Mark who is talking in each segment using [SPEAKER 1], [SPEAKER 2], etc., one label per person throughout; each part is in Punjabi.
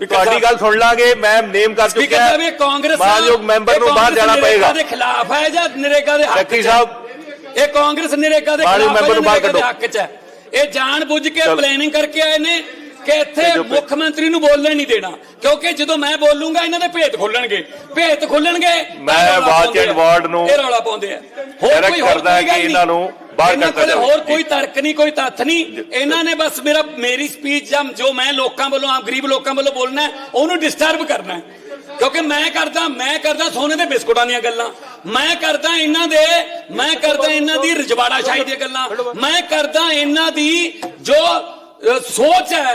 [SPEAKER 1] ਤੁਹਾਡੀ ਗੱਲ ਸੁਣ ਲਾਂਗੇ ਮੈਂ ਨੇਮ ਕਰ
[SPEAKER 2] ਸਪੀਕਰ
[SPEAKER 1] ਚੁੱਕਿਆ
[SPEAKER 2] ਸਾਹਿਬ ਇਹ ਕਾਂਗਰਸ
[SPEAKER 1] ਮਾਨਯੋਗ ਮੈਂਬਰ ਨੂੰ ਬਾਹਰ ਜਾਣਾ
[SPEAKER 2] ਨਰੇਗਾ
[SPEAKER 1] ਪਏਗਾ
[SPEAKER 2] ਦੇ ਖਿਲਾਫ ਹੈ ਜਾਂ ਨਰੇਗਾ ਦੇ ਹੱਕ
[SPEAKER 1] ਸੈਕਟਰੀ? ਸਾਹਿਬ
[SPEAKER 2] ਇਹ ਕਾਂਗਰਸ ਨਰੇਗਾ ਦੇ ਖਿਲਾਫ ਹੈ
[SPEAKER 1] ਮੈਂਬਰ ਨੂੰ ਬਾਹਰ ਕੱਢੋ।
[SPEAKER 2] ਹੱਕ ਚ ਹੈ ਇਹ ਜਾਣ ਬੁੱਝ ਕੇ। ਪਲੈਨਿੰਗ ਕਰਕੇ ਆਏ ਨੇ ਕਿ ਇੱਥੇ। ਮੁੱਖ ਮੰਤਰੀ ਨੂੰ ਬੋਲਣ ਨਹੀਂ ਦੇਣਾ ਕਿਉਂਕਿ ਜਦੋਂ ਮੈਂ ਬੋਲੂੰਗਾ ਇਹਨਾਂ ਦੇ ਭੇਤ ਖੋਲਣਗੇ ਭੇਤ ਖੋਲਣਗੇ
[SPEAKER 1] ਮੈਂ ਵਾਚ ਐਂਡ ਵਾਰਡ ਨੂੰ
[SPEAKER 2] ਇਹ ਰੌਲਾ ਪਾਉਂਦੇ ਆ ਹੋਰ ਕੋਈ
[SPEAKER 1] ਕਰਦਾ ਹੈ ਕਿ ਇਹਨਾਂ। ਨੂੰ ਬਾਹਰ
[SPEAKER 2] ਇਹਨਾਂ
[SPEAKER 1] ਕੱਢਤਾ
[SPEAKER 2] ਕੋਲੇ
[SPEAKER 1] ਜਾਵੇ।
[SPEAKER 2] ਹੋਰ ਕੋਈ ਤਰਕ ਨਹੀਂ ਕੋਈ ਤੱਥ ਨਹੀਂ ਇਹਨਾਂ ਨੇ ਬਸ ਮੇਰਾ ਮੇਰੀ ਸਪੀਚ ਜਾਂ ਜੋ ਮੈਂ ਲੋਕਾਂ ਵੱਲੋਂ ਆਮ ਗਰੀਬ ਲੋਕਾਂ ਵੱਲੋਂ ਬੋਲਣਾ ਹੈ, ਉਹਨੂੰ ਡਿਸਟਰਬ ਕਰਨਾ ਹੈ। ਕਿਉਂਕਿ ਮੈਂ ਕਰਦਾ ਮੈਂ ਕਰਦਾ ਸੋਨੇ ਦੇ ਬਿਸਕੁਟਾਂ ਦੀਆਂ ਗੱਲਾਂ ਮੈਂ ਕਰਦਾ ਇਹਨਾਂ ਦੇ ਮੈਂ ਕਰਦਾ ਇਹਨਾਂ ਦੀ ਰਜਵਾੜਾ ਸ਼ਾਹੀ ਦੀਆਂ ਗੱਲਾਂ ਮੈਂ ਕਰਦਾ ਇਹਨਾਂ ਦੀ ਜੋ ਅ, ਸੋਚ ਹੈ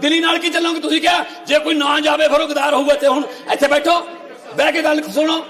[SPEAKER 2] ਦਿੱਲੀ ਨਾਲ ਕੀ ਚੱਲੋਗੇ? ਤੁਸੀਂ ਕਿਹਾ, ਜੇ ਕੋਈ ਨਾ ਜਾਵੇ ਫਿਰ ਉਹ ਗਦਾਰ ਹੋਊਗਾ ਤੇ ਹੁਣ ਇੱਥੇ ਬੈਠੋ। ਬਹਿ ਕੇ ਗੱਲ ਸੁਣੋ।